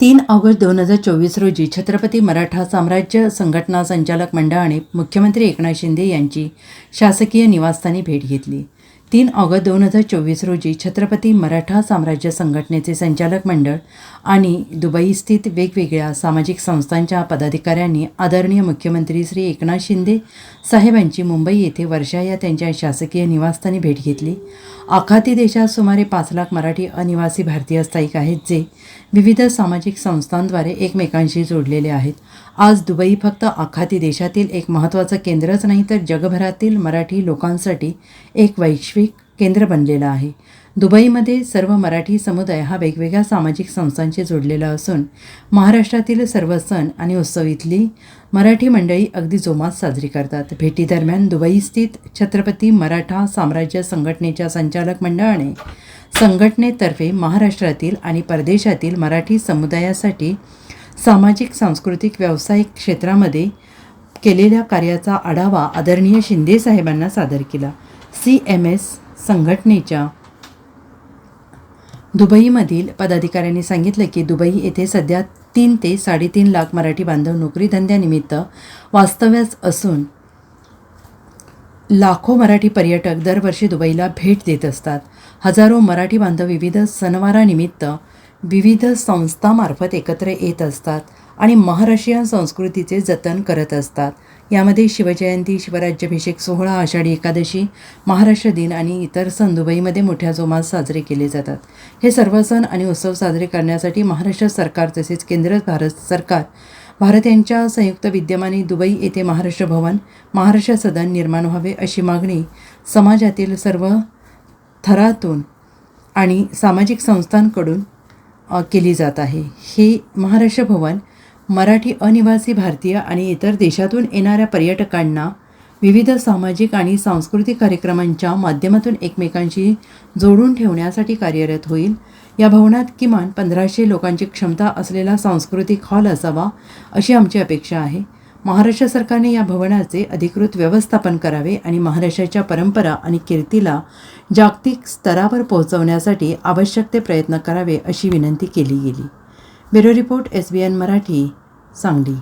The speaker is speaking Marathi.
तीन ऑगस्ट दोन हजार चोवीस रोजी छत्रपती मराठा साम्राज्य संघटना संचालक मंडळाने मुख्यमंत्री एकनाथ शिंदे यांची शासकीय निवासस्थानी भेट घेतली. तीन ऑगस्ट दोन हजार चोवीस रोजी छत्रपती मराठा साम्राज्य संघटनेचे संचालक मंडळ आणि दुबई स्थित वेगवेगळ्या सामाजिक संस्थांच्या पदाधिकाऱ्यांनी आदरणीय मुख्यमंत्री श्री एकनाथ शिंदे साहेबांची मुंबई येथे वर्षा या त्यांच्या शासकीय निवासस्थानी भेट घेतली. आखाती देशात सुमारे पाच लाख मराठी अनिवासी भारतीय स्थायिक आहेत जे विविध सामाजिक संस्थांद्वारे एकमेकांशी जोडलेले आहेत. आज दुबई फक्त आखाती देशातील एक महत्त्वाचं केंद्रच नाही तर जगभरातील मराठी लोकांसाठी एक वैश्विक केंद्र बनलेलं आहे. दुबईमध्ये सर्व मराठी समुदाय हा वेगवेगळ्या सामाजिक संस्थांशी जोडलेला असून महाराष्ट्रातील सर्व सण आणि उत्सव इथली मराठी मंडळी अगदी जोमात साजरी करतात. भेटीदरम्यान दुबई स्थित छत्रपती मराठा साम्राज्य संघटनेच्या संचालक मंडळाने संघटनेतर्फे महाराष्ट्रातील आणि परदेशातील मराठी समुदायासाठी सामाजिक सांस्कृतिक व्यावसायिक क्षेत्रामध्ये केलेल्या कार्याचा आढावा आदरणीय शिंदे साहेबांना सादर केला. सी एम एस संघटनेच्या दुबईमधील पदाधिकाऱ्यांनी सांगितलं की दुबई येथे सध्या तीन ते साडेतीन लाख मराठी बांधव नोकरीधंद्यानिमित्त वास्तव्यास असून लाखो मराठी पर्यटक दरवर्षी दुबईला भेट देत असतात. हजारो मराठी बांधव विविध सणवारानिमित्त विविध संस्थामार्फत एकत्र येत असतात. आणि महाराष्ट्रीयन संस्कृतीचे जतन करत असतात. यामध्ये शिवजयंती शिवराज्याभिषेक सोहळा आषाढी एकादशी महाराष्ट्र दिन आणि इतर सण दुबईमध्ये मोठ्या जोमात साजरे केले जातात. हे सर्व सण आणि उत्सव साजरे करण्यासाठी महाराष्ट्र सरकार तसेच केंद्र भारत सरकार भारत यांच्या संयुक्त विद्यमाने दुबई येथे महाराष्ट्र भवन महाराष्ट्र सदन निर्माण व्हावे अशी मागणी समाजातील सर्व थरातून आणि सामाजिक संस्थांकडून केली जात आहे. हे महाराष्ट्र भवन मराठी अनिवासी भारतीय आणि इतर देशातून येणाऱ्या पर्यटकांना विविध सामाजिक आणि सांस्कृतिक कार्यक्रमांच्या माध्यमातून एकमेकांशी जोडून ठेवण्यासाठी कार्यरत होईल. या भवनात किमान पंधराशे लोकांची क्षमता असलेला सांस्कृतिक हॉल असावा अशी आमची अपेक्षा आहे. महाराष्ट्र सरकारने या भवनाचे अधिकृत व्यवस्थापन करावे आणि महाराष्ट्राच्या परंपरा आणि कीर्तीला जागतिक स्तरावर पोहोचवण्यासाठी आवश्यक ते प्रयत्न करावे अशी विनंती केली गेली. Bureau report S B N Marathi. 上帝。